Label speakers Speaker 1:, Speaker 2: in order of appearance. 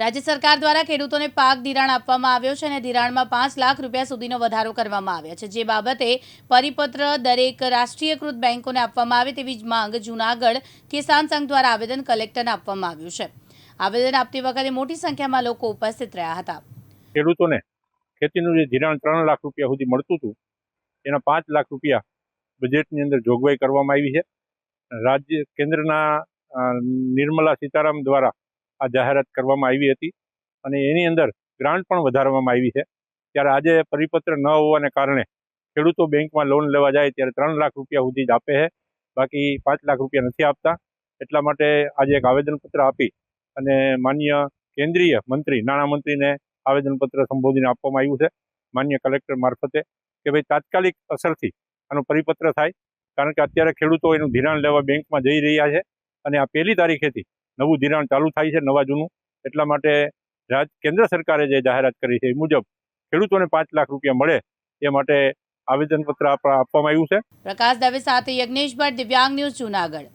Speaker 1: રાજ્ય સરકાર દ્વારા ખેડૂતોને પાક ધિરાણ આપવામાં આવ્યો છે અને ધિરાણમાં પાંચ લાખ રૂપિયા સુધીનો વધારો કરવામાં આવ્યો છે. જે બાબતે પરિપત્ર દરેક રાષ્ટ્રીયકૃત બેંકોને આપવામાં આવે તેવી જ માંગ જૂનાગઢ કિસાન સંઘ દ્વારા આવેદન કલેક્ટરને આપવામાં આવ્યું છે. આવેદન આપતી વખતે મોટી સંખ્યામાં લોકો ઉપસ્થિત રહ્યા હતા.
Speaker 2: ખેડૂતોને ખેતીનું જે ધિરાણ ત્રણ લાખ રૂપિયા સુધી મળતું હતું તેના પાંચ લાખ રૂપિયા બજેટની અંદર જોગવાઈ કરવામાં આવી છે. રાજ્ય કેન્દ્રના નિર્મલા સીતારામ દ્વારા આ જાહેરાત કરવામાં આવી હતી અને એની અંદર ગ્રાન્ટ પણ વધારવામાં આવી છે. ત્યારે આજે પરિપત્ર ન હોવાને કારણે ખેડૂતો બેંકમાં લોન લેવા જાય ત્યારે ત્રણ લાખ રૂપિયા સુધી જ આપે છે. બાકી પાંચ લાખ રૂપિયા નથી આપતા. એટલા માટે આજે એક આવેદનપત્ર આપી અને માન્ય કેન્દ્રીય મંત્રી નાણામંત્રીને આવેદનપત્ર સંબોધીને આપવામાં આવ્યું છે. માન્ય કલેક્ટર મારફતે કે ભાઈ તાત્કાલિક અસરથી આનો પરિપત્ર થાય. કારણ કે અત્યારે ખેડૂતો એનું ધિરાણ લેવા બેંકમાં જઈ રહ્યા છે અને આ પહેલી તારીખેથી નવું ધિરાણ ચાલુ થાય છે નવા જૂનું. એટલા માટે રાજ કેન્દ્ર સરકારે જે જાહેરાત કરી છે એ મુજબ ખેડૂતોને પાંચ લાખ રૂપિયા મળે એ માટે આવેદનપત્ર આપ- આપવામાં આવ્યું છે.
Speaker 1: પ્રકાશ દવે સાથે યજ્ઞેશ ભટ્ટ દિવ્યાંગ ન્યૂઝ જૂનાગઢ.